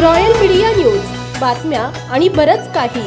Royal media news बातम्या आणि बरंच काही.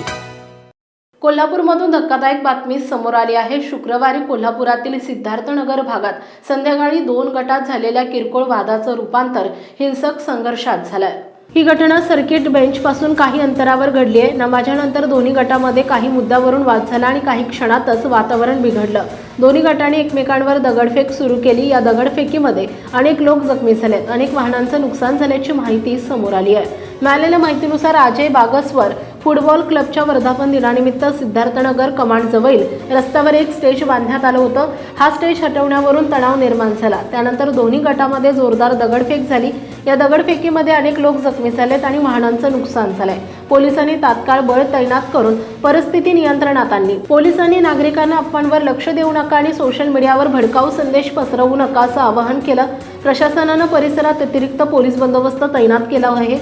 कोल्हापूरमधून धक्कादायक बातमी समोर आली आहे. शुक्रवारी कोल्हापुरातील सिद्धार्थनगर भागात संध्याकाळी दोन गटात झालेल्या किरकोळ वादाचं रूपांतर हिंसक संघर्षात झालंय. ही घटना सर्किट बेंचपासून काही अंतरावर घडली आहे नमाजानंतर दोन्ही गटामध्ये काही मुद्द्यावरून वाद झाला आणि काही क्षणातच वातावरण बिघडलं. दोन्ही गटांनी एकमेकांवर दगडफेक सुरू केली. या दगडफेकीमध्ये अनेक लोक जखमी झालेत. अनेक वाहनांचं नुकसान झाल्याची माहिती समोर आली आहे. मिळालेल्या माहितीनुसार अजय बागसवर फुटबॉल क्लबच्या वर्धापन दिनानिमित्त सिद्धार्थनगर कमांडजवळील रस्त्यावर एक स्टेज बांधण्यात आलं होतं. हा स्टेज हटवण्यावरून तणाव निर्माण झाला. त्यानंतर दोन्ही गटामध्ये जोरदार दगडफेक झाली. या दगडफेकीमध्ये अनेक लोक जखमी झालेत आणि वाहनांचं नुकसान झालंय. पोलिसांनी तात्काळ बळ तैनात करून परिस्थिती नियंत्रणात आणली. पोलिसांनी नागरिकांना अफवांवर लक्ष देऊ नका आणि सोशल मीडियावर भडकाऊ संदेश पसरवू नका असं आवाहन केलं. प्रशासनानं परिसरात अतिरिक्त पोलीस बंदोबस्त तैनात केला आहे.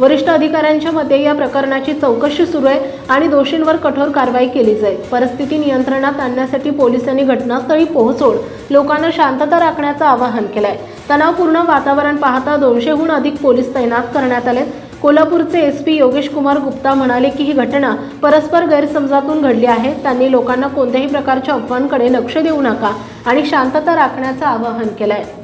वरिष्ठ अधिकाऱ्यांच्या मते या प्रकरणाची चौकशी सुरू आहे आणि दोषींवर कठोर कारवाई केली जाईल. परिस्थिती नियंत्रणात आणण्यासाठी पोलिसांनी घटनास्थळी पोहोचून लोकांना शांतता राखण्याचं आवाहन केलंय. तणावपूर्ण वातावरण पाहता दोनशेहून अधिक पोलीस तैनात करण्यात आले. कोल्हापूरचे एस पी योगेश कुमार गुप्ता म्हणाले की ही घटना परस्पर गैरसमजातून घडली आहे. त्यांनी लोकांना कोणत्याही प्रकारच्या अफवांकडे लक्ष देऊ नका आणि शांतता राखण्याचं आवाहन केलं आहे